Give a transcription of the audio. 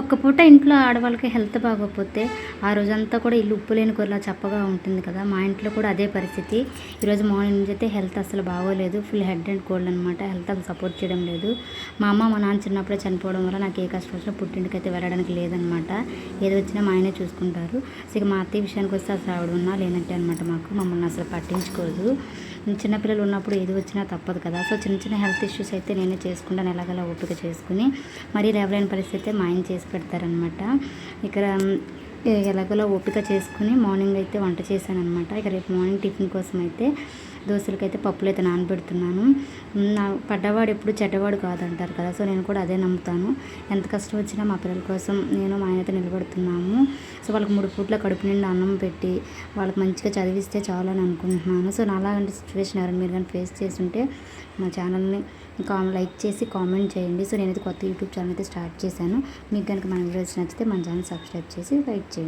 ఒక్క పూట ఇంట్లో ఆడవాళ్ళకి హెల్త్ బాగోకపోతే ఆ రోజంతా కూడా ఇల్లు ఉప్పు లేని కూరలా చప్పగా ఉంటుంది కదా. మా ఇంట్లో కూడా అదే పరిస్థితి. ఈరోజు మార్నింగ్ నుంచి అయితే హెల్త్ అసలు బాగోలేదు. ఫుల్ హెడ్ అండ్ కోల్డ్ అనమాట హెల్త్ అసలు సపోర్ట్ చేయడం లేదు. మా అమ్మ మా నాన్న చిన్నప్పుడే చనిపోవడం వల్ల నాకు ఏ కష్టం వచ్చినా పుట్టింటికి అయితే వెళ్ళడానికి లేదనమాట ఏది వచ్చినా మా ఆయనే చూసుకుంటారు. సో ఇక మా అత్తయ్య విషయానికి వస్తే అసలు ఆవిడ ఉన్నా లేనట్టే అనమాట మాకు. మమ్మల్ని అసలు పట్టించుకోదు. చిన్నపిల్లలు ఉన్నప్పుడు ఏది వచ్చినా తప్పదు కదా. సో చిన్న చిన్న హెల్త్ ఇష్యూస్ అయితే నేనే చేసుకుంటాను. ఎలాగలా ఓపిక చేసుకుని మరీ లేవలేని పరిస్థితి అయితే మా ఆయన చేసి పెడతారనమాట. ఇక్కడ ఎలాగోలా ఓపిక చేసుకుని మార్నింగ్ అయితే వంట చేశాను అనమాట ఇక రేపు మార్నింగ్ టిఫిన్ కోసం అయితే దోశలకైతే పప్పులు అయితే నానబెడుతున్నాను నా పడ్డవాడు ఎప్పుడు చెడ్డవాడు కాదంటారు కదా సో నేను కూడా అదే నమ్ముతాను. ఎంత కష్టం వచ్చినా మా పిల్లల కోసం నేను మా ఆయనతో నిలబడుతున్నాము. సో వాళ్ళకి మూడు పూట్ల కడుపు నిండా అన్నం పెట్టి వాళ్ళకి మంచిగా చదివిస్తే చాలు అని అనుకుంటున్నాను. సో నాలాంటి సిచ్యువేషన్ ఎవరైనా మీరు కానీ ఫేస్ చేస్తుంటే మా ఛానల్ని కామ్ లైక్ చేసి కామెంట్ చేయండి. సో నేనైతే కొత్త యూట్యూబ్ ఛానల్ అయితే స్టార్ట్ చేశాను. మీకు కనుక మన వీడియోస్ నచ్చితే మన ఛానల్ సబ్స్క్రైబ్ చేసి లైక్ చేయండి.